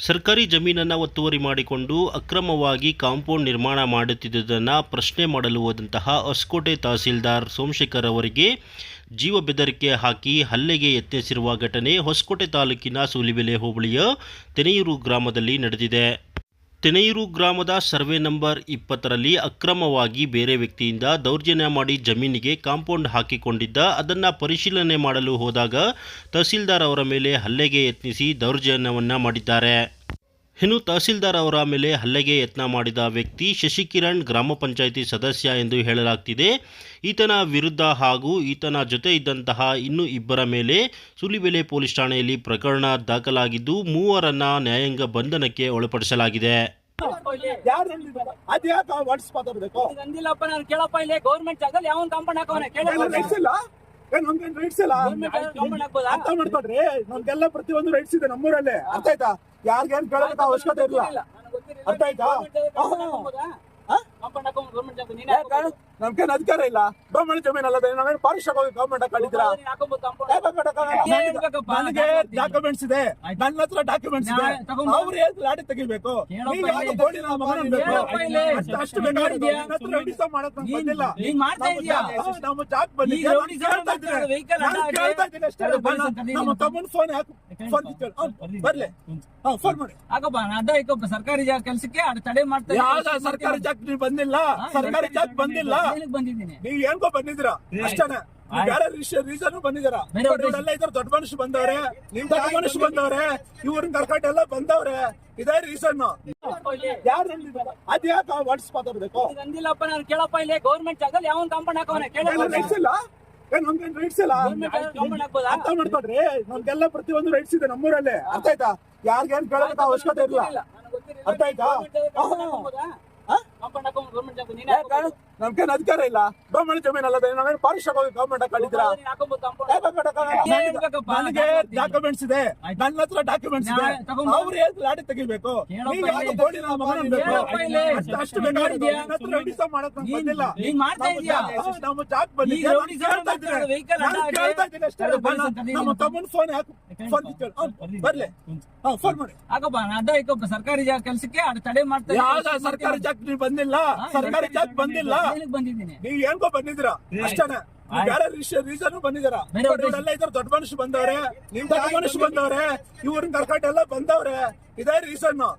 ಸರ್ಕಾರಿ ಜಮೀನನ್ನು ಒತ್ತುವರಿ ಮಾಡಿಕೊಂಡು ಅಕ್ರಮವಾಗಿ ಕಾಂಪೌಂಡ್ ನಿರ್ಮಾಣ ಮಾಡುತ್ತಿದ್ದುದನ್ನು ಪ್ರಶ್ನೆ ಮಾಡಲು ಹೋದಂತಹ ಹೊಸಕೋಟೆ ತಹಸೀಲ್ದಾರ್ ಸೋಮಶೇಖರ್ ಅವರಿಗೆ ಜೀವ ಬೆದರಿಕೆ ಹಾಕಿ ಹಲ್ಲೆಗೆ ಯತ್ನಿಸಿರುವ ಘಟನೆ ಹೊಸಕೋಟೆ ತಾಲೂಕಿನ ಸೂಲಿಬೆಲೆ ಹೋಬಳಿಯ ತೆನೆಯೂರು ಗ್ರಾಮದಲ್ಲಿ ನಡೆದಿದೆ. ತೆನೆಯೂರು ಗ್ರಾಮದ ಸರ್ವೆ ನಂಬರ್ ಇಪ್ಪತ್ತರಲ್ಲಿ ಅಕ್ರಮವಾಗಿ ಬೇರೆ ವ್ಯಕ್ತಿಯಿಂದ ದೌರ್ಜನ್ಯ ಮಾಡಿ ಜಮೀನಿಗೆ ಕಾಂಪೌಂಡ್ ಹಾಕಿಕೊಂಡಿದ್ದ, ಅದನ್ನು ಪರಿಶೀಲನೆ ಮಾಡಲು ಹೋದಾಗ ತಹಸೀಲ್ದಾರ್ ಅವರ ಮೇಲೆ ಹಲ್ಲೆಗೆ ಯತ್ನಿಸಿ ದೌರ್ಜನ್ಯವನ್ನು ಮಾಡಿದ್ದಾರೆ. ಇನ್ನು ತಹಸೀಲ್ದಾರ್ ಅವರ ಮೇಲೆ ಹಲ್ಲೆಗೆ ಯತ್ನ ಮಾಡಿದ ವ್ಯಕ್ತಿ ಶಶಿಕಿರಣ್ ಗ್ರಾಮ ಪಂಚಾಯಿತಿ ಸದಸ್ಯ ಎಂದು ಹೇಳಲಾಗ್ತಿದೆ. ಈತನ ವಿರುದ್ಧ ಹಾಗೂ ಈತನ ಜೊತೆ ಇದ್ದಂತಹ ಇನ್ನೂ ಇಬ್ಬರ ಮೇಲೆ ಸುಲಿಬೆಲೆ ಪೊಲೀಸ್ ಠಾಣೆಯಲ್ಲಿ ಪ್ರಕರಣ ದಾಖಲಾಗಿದ್ದು, ಮೂವರನ್ನ ನ್ಯಾಯಾಂಗ ಬಂಧನಕ್ಕೆ ಒಳಪಡಿಸಲಾಗಿದೆ. ಯಾರು ಹೇಳಿದ್ದಾರೆ ಅದ್ಯಾಕ ವರ್ಡ್ಸ್ ಮಾತಾಡ್ಬೇಕು? ಇದು ಅಂದಿಲ್ಲಪ್ಪ ನಾನು ಕೇಳಪ್ಪ ಇಲ್ಲಿ ಗೌರ್ಮೆಂಟ್ ಜಾಗದಲ್ಲಿ ಯಾವ ಕಾಂಪೌಂಡ್ ಹಾಕವನೆ? ರೈಟ್ಸ್ ಇಲ್ಲ. ಏನ್ ನಮ್ಗೇನ್ ರೈಟ್ಸ್ ಇಲ್ಲ ಅರ್ಥ ಮಾಡ್ಕೊಡ್ರಿ ನಮ್ಗೆಲ್ಲ ಪ್ರತಿಯೊಂದು ರೈಟ್ಸ್ ಇದೆ ನಮ್ಮೂರಲ್ಲಿ. ಅರ್ಥ ಆಯ್ತಾ? ಯಾರಿಗೇನ್ ಕೇಳಬೇಕು ಅವಶ್ಯಕತೆ ಇಲ್ಲ. ಅರ್ಥ ಆಯ್ತಾ? ಗೌರ್ಮೆಂಟ್. ನಮ್ಗೇನ್ ಅಧಿಕಾರ ಇಲ್ಲ ಬ್ರಾಹ್ಮಣ ಜಮೀನ್ ಅಲ್ಲದೆ ನಾವೇನು ಫಾರೆಸ್ಟ್ ಹೋಗಿ ಗವರ್ಮೆಂಟ್ ಯಾಕೆ? ನನಗೆ ಡಾಕ್ಯುಮೆಂಟ್ಸ್ ಇದೆ. ನನ್ನ ಹತ್ರ ಡಾಕ್ಯುಮೆಂಟ್ಸ್ ಇದೆ. ಅವ್ರು ಏನ್ ಲಾಡಿ ತೆಗಿಬೇಕು ಯಾಕೆ. ಮಗನ. ಅಷ್ಟು- ಮಾಡಕ್ ಬಂದಿಲ್ಲ. ನಮ್ಮ? ಜಾಗ- ಕೇಳ್ತಾ ಇದ್ದೀನಿ. ಅಷ್ಟೇ. ನಮ್ಮ ತಮ್ಮನ ಫೋನ್ ಹಾಕು ಫೋನ್ ಬರ್ಲಿ. ಹಾ ಮಾಡಿ. ಸರ್ಕಾರಿ ಜಾಗ ಕೆಲಸಕ್ಕೆ ಅದು ತಡೆ ಮಾಡ್ತಾ. ಯಾವ್ದ ಸರ್ಕಾರಿ ಜಾಗ ನೀವು ಬಂದಿಲ್ಲ? ಸರ್ಕಾರಿ ಜಾಗ ಬಂದಿಲ್ಲ? ಬಂದಿದ್ದೀನಿ. ನೀವ್ ಹೆಂಗೋ ಬಂದಿದ್ದೀರಾ? ಅಷ್ಟೇನೆ. ನೀವ್ ಬೇರೆ ರೀಸನ್ ಉದ್ದೇಶ. ಇದ್ರ ದೊಡ್ಡ ಮನುಷ್ಯ ಬಂದವ್ರೆ. ನಿಮ್ ದೊಡ್ಡ ಮನುಷ್ಯ ಬಂದವ್ರೆ. ಇವ್ರನ್ನ ಕರ್ಕೊಂಡು ಎಲ್ಲ ಬಂದವ್ರೆ. ಇದೇ ರೀಸನ್. ಯಾರು ಇದು ಅಂದಿಲ್ಲಪ್ಪ ನಾನು ಕೇಳಪ್ಪ ಇಲ್ಲಿ. ಗೌರ್ಮೆಂಟ್ ಜಾಗದಲ್ಲಿ ಯಾವ ಕಾಂಪೌಂಡ್ ಹಾಕೋನೆ ಇಲ್ಲ. ಏನ್ ನಮ್ಗೇನ್ ರೈಟ್ಸ್ ಇಲ್ಲ ಅರ್ಥ ಮಾಡ್ಕೊಡ್ರಿ ನಮ್ಗೆಲ್ಲ ಪ್ರತಿಯೊಂದು ರೈಟ್ಸ್ ಇದೆ ನಮ್ಮೂರಲ್ಲಿ. ಅರ್ಥ ಆಯ್ತಾ? ಯಾರಿಗೇನ್ ಕೇಳಬೇಕು ಅವಶ್ಯಕತೆ ಇಲ್ಲ. ಅರ್ಥ ಆಯ್ತಾ? ಗೌರ್ಮೆಂಟ್. ನಮ್ಗೇನ್ ಅಧಿಕಾರ ಇಲ್ಲ ಬ್ರಾಹ್ಮಣ ಜಮೀನ್ ಅಲ್ಲದೆ ನಾವೇನು ಪಾರಿಶ್ರಮ ಏನ್ ಹೇಳ್ಬೇಕಪ್ಪ? ನನಗೆ ಡಾಕ್ಯುಮೆಂಟ್ಸ್ ಇದೆ. ನನ್ನ ಹತ್ರ ಡಾಕ್ಯುಮೆಂಟ್ಸ್ ಇದೆ. ಅವ್ರು ಏನ್ ಲಾಡಿ ತೆಗಿಬೇಕು ನೀವು ಮಗನ. ಅಷ್ಟು- ಮಾಡಕ್ ಬಂದಿಲ್ಲ ನಮ್ಮ ನಮ್ಮ ತಮ್ಮನ ಫೋನ್ ಹಾಕು ಫೋನ್ ಬರ್ಲಿ ಹಾ ಫೋನ್ ಮಾಡಿ ಹಾಕಪ್ಪ ಅಡ್ಡ ಇಕ್ಕಪ್ಪ ಸರ್ಕಾರಿ ಜಾಗ ಕೆಲ್ಸಕ್ಕೆ ತಡೆ ಮಾಡ್ತಾರೆ. ಯಾವ್ದ ಸರ್ಕಾರಿ ಜಾಗ ನೀವು ಬಂದಿಲ್ಲ ಸರ್ಕಾರಿ ಜಾಗ ಬಂದಿಲ್ಲ ನೀವ್ ಏನ್ಕೋ ಬಂದಿದ್ದೀರಾ? ಅಷ್ಟೇನೆ. ಬೇರೆ ರೀಸನ್ ಬೇರೆ ಉದ್ದೇಶ. ಇದ್ರ ದೊಡ್ಡ ಮನುಷ್ಯ ಬಂದವ್ರೆ. ನಿಮ್ ದೊಡ್ಡ ಮನುಷ್ಯ ಬಂದವ್ರೆ. ಇವ್ರನ್ನ ಕರ್ಕೊಂಡು ಎಲ್ಲ ಬಂದವ್ರೆ. ಇದೇ ರೀಸನ್